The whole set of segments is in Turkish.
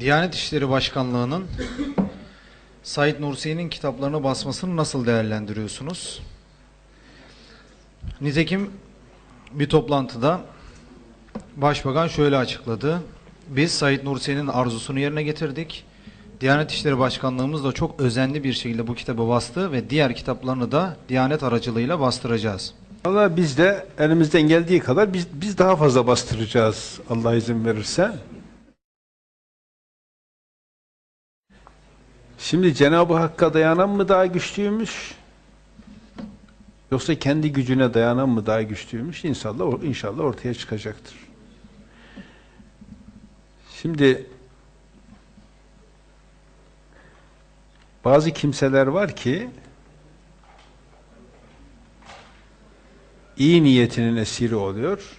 Diyanet İşleri Başkanlığı'nın Said Nursi'nin kitaplarını basmasını nasıl değerlendiriyorsunuz? Nitekim bir toplantıda Başbakan şöyle açıkladı. Biz Said Nursi'nin arzusunu yerine getirdik. Diyanet İşleri Başkanlığımız da çok özenli bir şekilde bu kitabı bastı ve diğer kitaplarını da Diyanet aracılığıyla bastıracağız. Valla biz de elimizden geldiği kadar biz, biz daha fazla bastıracağız Allah izin verirse. Şimdi Cenab-ı Hakk'a dayanan mı daha güçlüymüş? Yoksa kendi gücüne dayanan mı daha güçlüymüş? İnşallah, inşallah ortaya çıkacaktır. Şimdi bazı kimseler var ki iyi niyetinin esiri oluyor.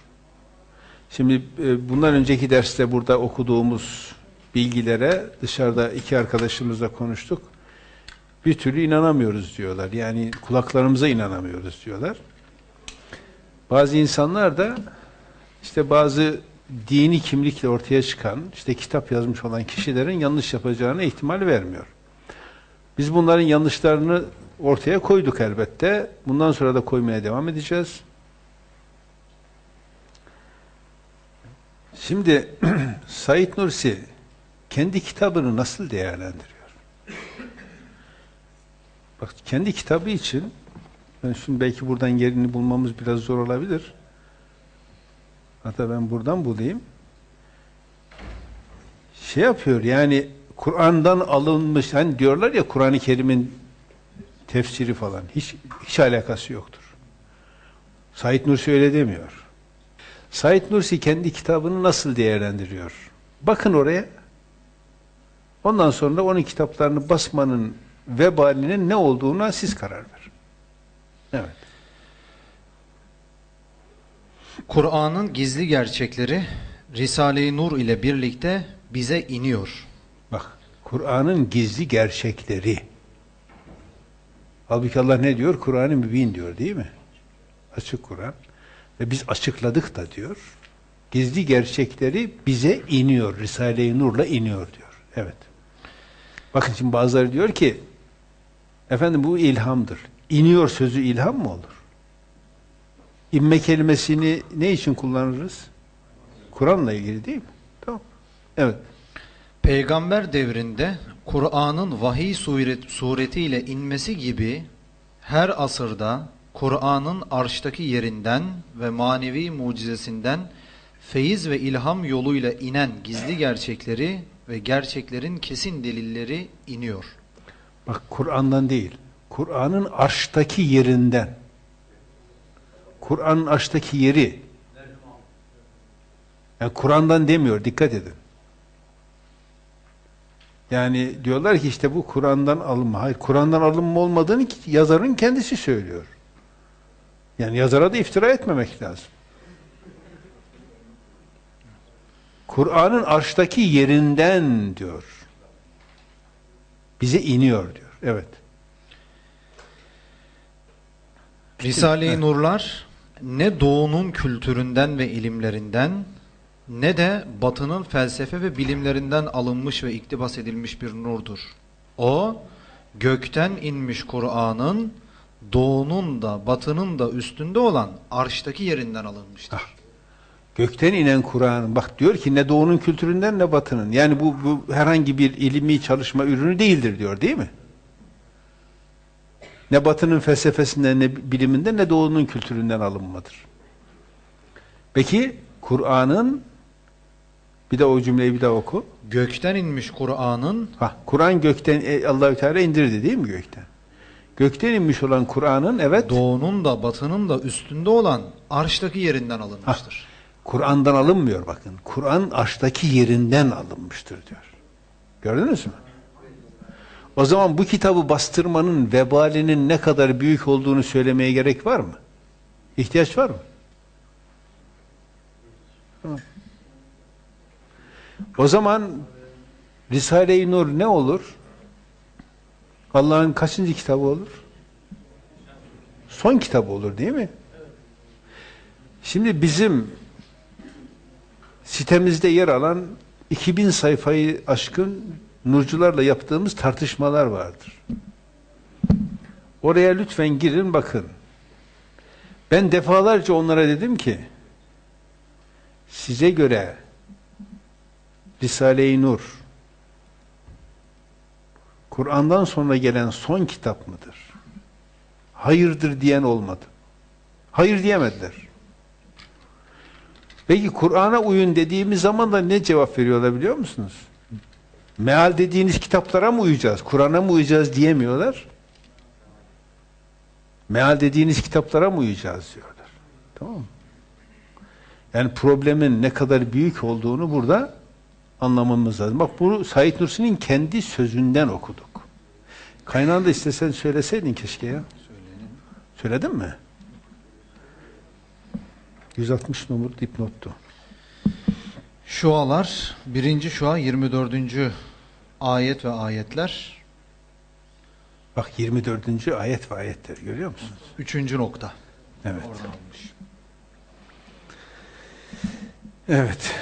Şimdi e, bundan önceki derste burada okuduğumuz bilgilere dışarıda iki arkadaşımızla konuştuk. Bir türlü inanamıyoruz diyorlar. Yani kulaklarımıza inanamıyoruz diyorlar. Bazı insanlar da işte bazı dini kimlikle ortaya çıkan, işte kitap yazmış olan kişilerin yanlış yapacağına ihtimal vermiyor. Biz bunların yanlışlarını ortaya koyduk elbette. Bundan sonra da koymaya devam edeceğiz. Şimdi Said Nursi kendi kitabını nasıl değerlendiriyor? Bak kendi kitabı için ben şimdi belki buradan yerini bulmamız biraz zor olabilir. Hatta ben buradan bulayım. Şey yapıyor yani Kur'an'dan alınmış hani diyorlar ya Kur'an-ı Kerim'in tefsiri falan hiç hiç alakası yoktur. Said Nursi öyle demiyor. Said Nursi kendi kitabını nasıl değerlendiriyor? Bakın oraya. Ondan sonra onun kitaplarını basmanın vebalinin ne olduğuna siz karar verin. Evet. Kur'an'ın gizli gerçekleri Risale-i Nur ile birlikte bize iniyor. Bak, Kur'an'ın gizli gerçekleri. Halbuki Allah ne diyor? Kur'an-ı Mübin diyor değil mi? Açık Kur'an. Ve biz açıkladık da diyor. Gizli gerçekleri bize iniyor. Risale-i Nur'la iniyor diyor. Evet. Bakın şimdi bazıları diyor ki efendim bu ilhamdır. İniyor sözü ilham mı olur? İnme kelimesini ne için kullanırız? Kur'an'la ilgili değil mi? Tamam. Evet. Peygamber devrinde Kur'an'ın vahiy suret, suretiyle inmesi gibi her asırda Kur'an'ın arştaki yerinden ve manevi mucizesinden feyiz ve ilham yoluyla inen gizli gerçekleri ve gerçeklerin kesin delilleri iniyor. Bak Kur'an'dan değil. Kur'an'ın arştaki yerinden. Kur'an'ın arştaki yeri. Yani Kur'an'dan demiyor. Dikkat edin. Yani diyorlar ki işte bu Kur'an'dan alınma. Hayır, Kur'an'dan alınma olmadığını yazarın kendisi söylüyor. Yani yazara da iftira etmemek lazım. Kur'an'ın arştaki yerinden diyor. Bize iniyor diyor. Evet. Risale-i Nurlar ne doğunun kültüründen ve ilimlerinden ne de batının felsefe ve bilimlerinden alınmış ve iktibas edilmiş bir nurdur. O gökten inmiş Kur'an'ın doğunun da batının da üstünde olan arştaki yerinden alınmıştır. Ah. Gökten inen Kur'an bak diyor ki ne doğunun kültüründen ne batının. Yani bu, bu herhangi bir ilmi çalışma ürünü değildir diyor değil mi? Ne batının felsefesinden ne biliminden ne doğunun kültüründen alınmadır. Peki Kur'an'ın bir de o cümleyi bir daha oku. Gökten inmiş Kur'an'ın Ha, Kur'an gökten e, Allahü Teala indirdi değil mi gökten? Gökten inmiş olan Kur'an'ın evet doğunun da batının da üstünde olan arştaki yerinden alınmıştır. Kur'an'dan alınmıyor bakın. Kur'an arştaki yerinden alınmıştır diyor. Gördünüz mü? O zaman bu kitabı bastırmanın vebalinin ne kadar büyük olduğunu söylemeye gerek var mı? İhtiyaç var mı? O zaman Risale-i Nur ne olur? Allah'ın kaçıncı kitabı olur? Son kitabı olur değil mi? Şimdi bizim sitemizde yer alan 2000 sayfayı aşkın nurcularla yaptığımız tartışmalar vardır. Oraya lütfen girin bakın. Ben defalarca onlara dedim ki size göre Risale-i Nur Kur'an'dan sonra gelen son kitap mıdır? Hayırdır diyen olmadı. Hayır diyemediler. Peki Kur'an'a uyun dediğimiz zaman da ne cevap veriyorlar biliyor musunuz? Meal dediğiniz kitaplara mı uyacağız? Kur'an'a mı uyacağız diyemiyorlar. Meal dediğiniz kitaplara mı uyacağız diyorlar. Tamam mı? Yani problemin ne kadar büyük olduğunu burada anlamamız lazım. Bak bunu Said Nursi'nin kendi sözünden okuduk. Kaynağını da istesen söyleseydin keşke ya. Söyledin mi? 160 numara dipnottu. Şualar, birinci şua 24. ayet ve ayetler, Bak 24. ayet ve ayetler görüyor musunuz? üçüncü nokta. Evet. Evet.